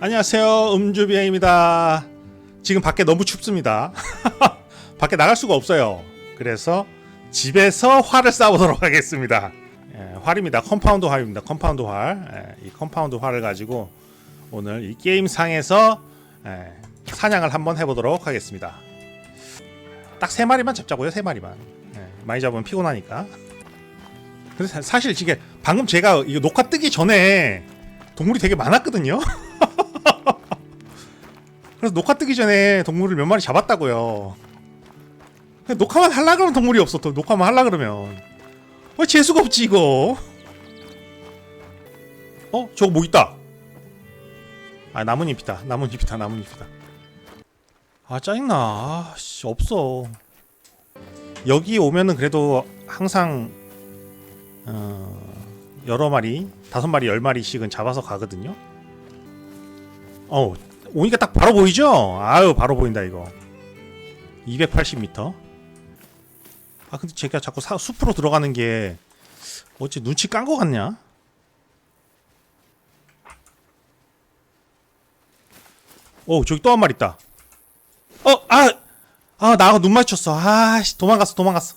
안녕하세요. 음주비행입니다. 지금 밖에 너무 춥습니다. 밖에 나갈 수가 없어요. 그래서 집에서 활을 쏴보도록 하겠습니다. 예, 활입니다. 컴파운드 활입니다. 컴파운드 활. 예, 이 컴파운드 활을 가지고 오늘 이 게임 상에서 예, 사냥을 한번 해보도록 하겠습니다. 딱 세 마리만 잡자고요. 세 마리만. 예, 많이 잡으면 피곤하니까. 근데 사- 사실 이게 방금 제가 이거 녹화 뜨기 전에 동물이 되게 많았거든요. 그래서 녹화 뜨기 전에 동물을 몇 마리 잡았다고요. 녹화만 하려 그러면 동물이 없어. 또 녹화만 하려 그러면. 왜 재수가 없지 이거? 어? 저거 뭐 있다. 아 나뭇잎이다. 나뭇잎이다. 나뭇잎이다. 아 짜증나. 아, 씨 없어. 여기 오면은 그래도 항상 어, 여러 마리, 다섯 마리, 열 마리씩은 잡아서 가거든요. 어, 오니까 딱 바로 보이죠? 아유, 바로 보인다 이거. 280m. 아, 근데 제가 자꾸 사, 숲으로 들어가는 게 어째 눈치 깐 거 같냐? 오, 저기 또 한 마리 있다. 어, 아, 아, 나하고 눈 맞췄어. 아, 씨, 도망갔어, 도망갔어.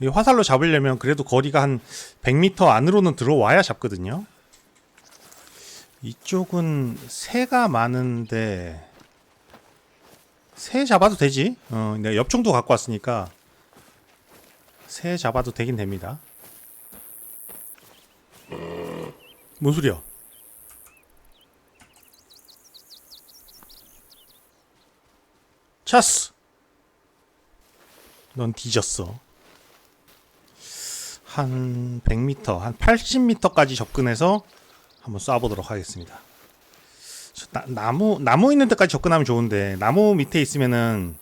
이 화살로 잡으려면 그래도 거리가 한 100m 안으로는 들어와야 잡거든요. 이쪽은 새가 많은데 새 잡아도 되지? 어, 내가 엽총도 갖고 왔으니까 새 잡아도 되긴 됩니다. 뭔 소리야? 차스! 넌 뒤졌어. 한 100m, 한 80m까지 접근해서 한번 쏴보도록 하겠습니다. 저 나, 나무 나무 있는 데까지 접근하면 좋은데 나무 밑에 있으면은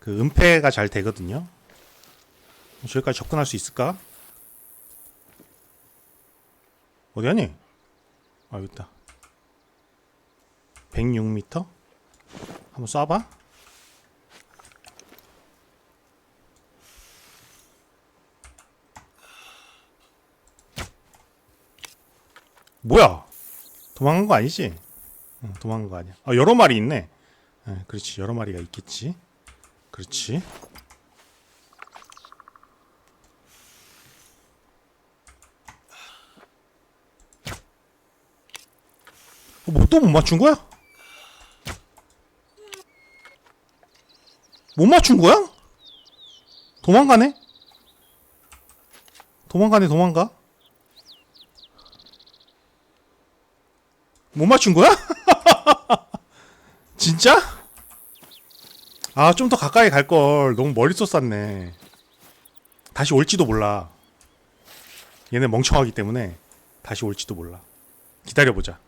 그 은폐가 잘 되거든요. 저기까지 접근할 수 있을까? 어디 가니? 아 여기 있다. 106m? 한번 쏴봐. 뭐야? 도망간 거 아니지? 응, 도망간 거 아니야. 아, 여러 마리 있네. 예, 그렇지. 여러 마리가 있겠지. 그렇지. 어, 뭐또 못 맞춘 거야? 못 맞춘 거야? 도망가네? 도망가네, 도망가? 못 맞춘 거야? 진짜? 아, 좀 더 가까이 갈 걸. 너무 멀리 쏘았네. 다시 올지도 몰라. 얘네 멍청하기 때문에 다시 올지도 몰라. 기다려보자.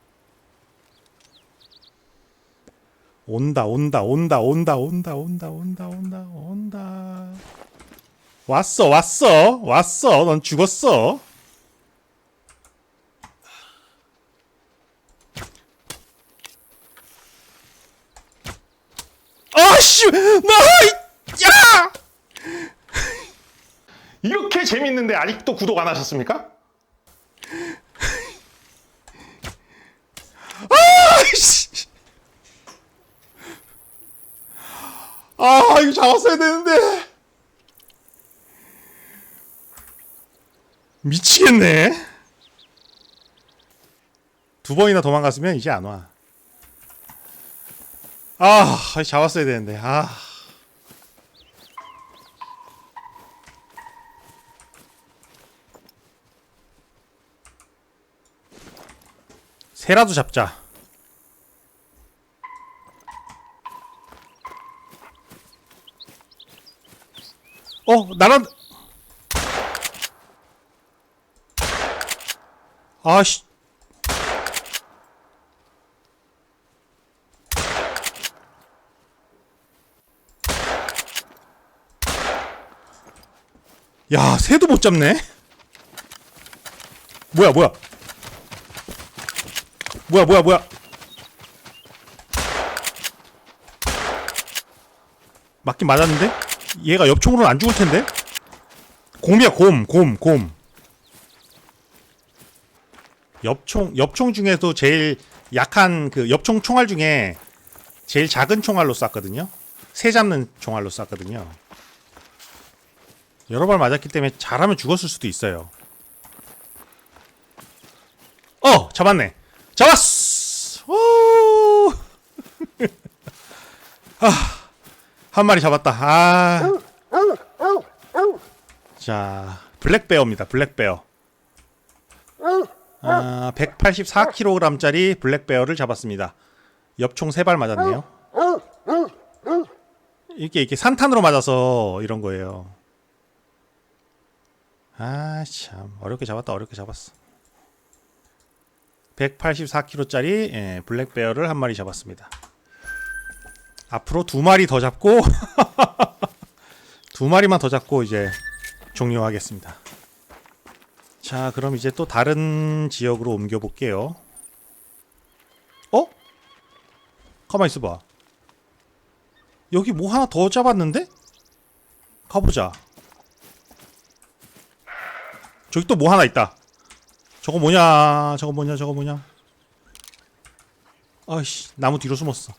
온다, 온다, 온다, 온다, 온다, 온다, 온다, 온다, 온다. 왔어, 왔어, 왔어. 넌 죽었어. 아 씨, 나, 야! 이렇게 재밌는데 아직도 구독 안 하셨습니까? 아 씨, 아 이거 잡았어야 되는데 미치겠네. 두 번이나 도망갔으면 이제 안 와. 아, 잡았어야 되는데. 아. 새라도 잡자. 어, 나란 아씨. 야, 새도 못 잡네. 뭐야, 뭐야? 뭐야, 뭐야, 뭐야? 맞긴 맞았는데? 얘가 옆총으로는 안 죽을 텐데? 곰이야, 곰, 곰, 곰. 엽총 엽총 중에도 제일 약한 그 엽총 총알 중에 제일 작은 총알로 쐈거든요. 새 잡는 총알로 쐈거든요. 여러 발 맞았기 때문에 잘하면 죽었을 수도 있어요. 어, 잡았네. 잡았어. 오! 아, 한 마리 잡았다. 아. 자, 블랙베어입니다. 블랙베어. 아, 184kg짜리 블랙베어를 잡았습니다. 엽총 3발 맞았네요. 이게 이렇게 산탄으로 맞아서 이런 거예요. 아, 참 어렵게 잡았다. 어렵게 잡았어. 184kg짜리 예, 블랙베어를 한 마리 잡았습니다. 앞으로 두 마리 더 잡고 두 마리만 더 잡고 이제 종료하겠습니다. 자, 그럼 이제 또 다른 지역으로 옮겨 볼게요. 어? 가만 있어봐. 여기 뭐 하나 더 잡았는데? 가보자. 저기 또 뭐 하나 있다. 저거 뭐냐? 저거 뭐냐? 저거 뭐냐? 아이씨, 나무 뒤로 숨었어.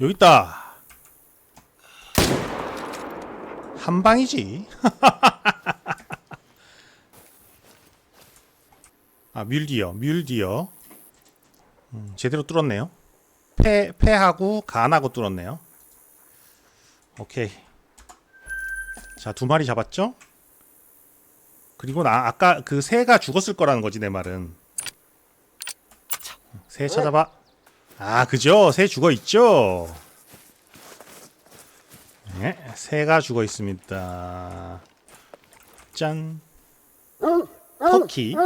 여기 있다. 한 방이지. 아, 뮬디어, 뮬디어. 음, 제대로 뚫었네요. 패, 패하고 간하고 뚫었네요. 오케이. 자, 두 마리 잡았죠? 그리고 나 아까 그 새가 죽었을 거라는 거지 내 말은. 새 찾아봐. 아, 그죠? 새 죽어 있죠? 네, 새가 죽어 있습니다. 짠. 터키.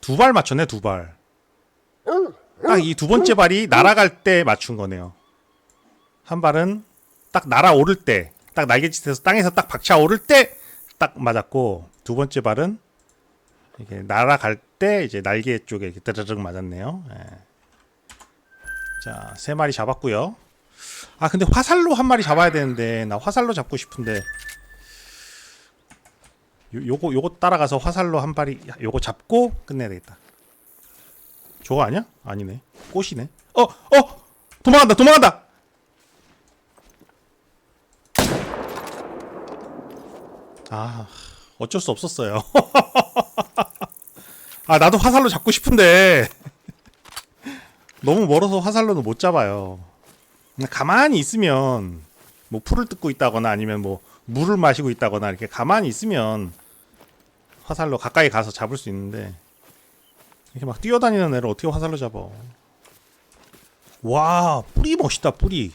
두 발 맞췄네, 두 발. 딱 이 두 번째 발이 날아갈 때 맞춘 거네요. 한 발은 딱 날아오를 때, 딱 날개짓에서 땅에서 딱 박차 오를 때 딱 맞았고, 두 번째 발은 이렇게 날아갈 때 이제 날개 쪽에 이렇게 드르륵 맞았네요. 예. 자, 세 마리 잡았고요. 아, 근데 화살로 한 마리 잡아야 되는데 나 화살로 잡고 싶은데 요, 요거 요거 따라가서 화살로 한 마리 요거 잡고 끝내야 되겠다. 저거 아니야? 아니네. 꽃이네. 어, 어! 도망간다. 도망간다. 아, 어쩔 수 없었어요. 아, 나도 화살로 잡고 싶은데 너무 멀어서 화살로는 못 잡아요. 가만히 있으면 뭐 풀을 뜯고 있다거나 아니면 뭐 물을 마시고 있다거나 이렇게 가만히 있으면 화살로 가까이 가서 잡을 수 있는데 이렇게 막 뛰어다니는 애를 어떻게 화살로 잡아? 와, 뿔이 멋있다, 뿔이.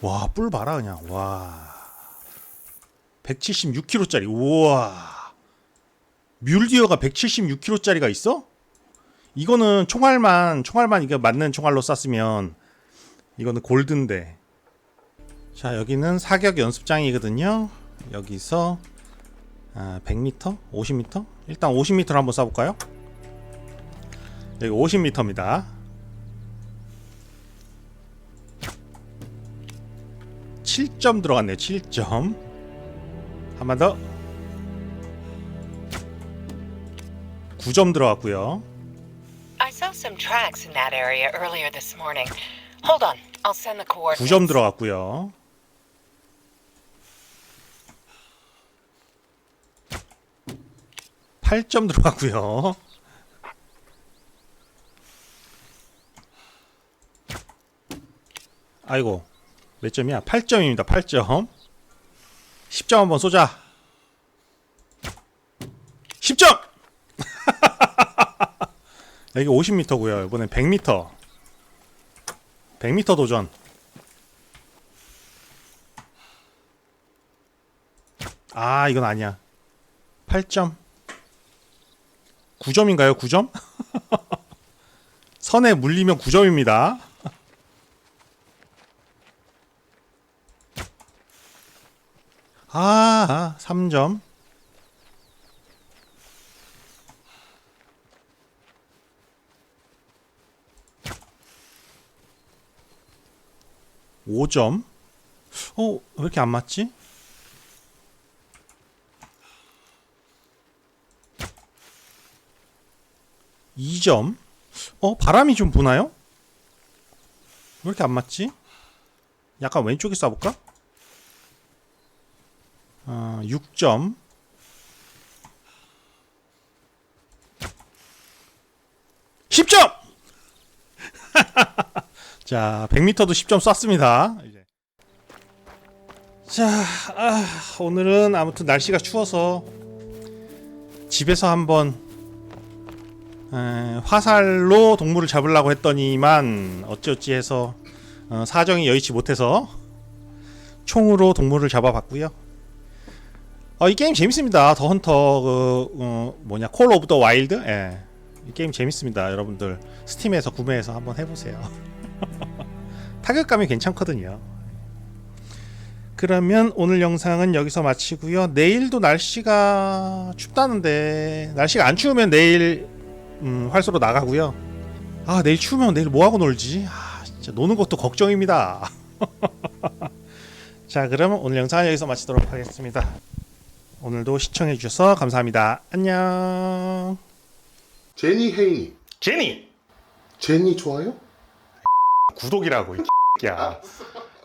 와, 뿔 봐라 그냥. 와. 176kg짜리. 우와. 뮬디어가 176kg짜리가 있어? 이거는 총알만 총알만 이게 맞는 총알로 쐈으면 이거는 골드인데. 자, 여기는 사격 연습장이거든요. 여기서 아, 100m? 50m? 일단 50m를 한번 쏴 볼까요? 여기 50m입니다. 7점 들어갔네요. 7점. 한 번 더. 9점 들어갔고요. I saw some tracks in that area earlier this morning. Hold on, I'll send the coordinates. 9점 들어갔고요. 팔 점 들어갔고요. 아이고 몇 점이야? 8점입니다. 8점. 10점 한번 쏘자. 10점. 여기 50m고요. 이번엔 100m. 100m 도전. 아, 이건 아니야. 8점. 9점인가요? 9점? 선에 물리면 9점입니다. 아, 아 3점. 5점. 어, 왜 이렇게 안 맞지? 2점. 어, 바람이 좀 부나요? 왜 이렇게 안 맞지? 약간 왼쪽에 쏴볼까? 어, 6점. 십점 자, 100m도 10점 쐈습니다. 이제. 자, 아, 오늘은 아무튼 날씨가 추워서 집에서 한번 에, 화살로 동물을 잡으려고 했더니만 어찌어찌 해서 어, 사정이 여의치 못해서 총으로 동물을 잡아봤고요. 어, 이 게임 재밌습니다. 더 헌터 그 어, 뭐냐 콜 오브 더 와일드. 예. 이 게임 재밌습니다. 여러분들 스팀에서 구매해서 한번 해보세요. 타격감이 괜찮거든요. 그러면 오늘 영상은 여기서 마치고요. 내일도 날씨가 춥다는데 날씨가 안 추우면 내일 음, 활소로 나가고요. 아 내일 추우면 내일 뭐 하고 놀지? 아 진짜 노는 것도 걱정입니다. 자 그러면 오늘 영상은 여기서 마치도록 하겠습니다. 오늘도 시청해 주셔서 감사합니다. 안녕. 제니 헤이니 제니 제니 좋아요? 구독이라고 이 야.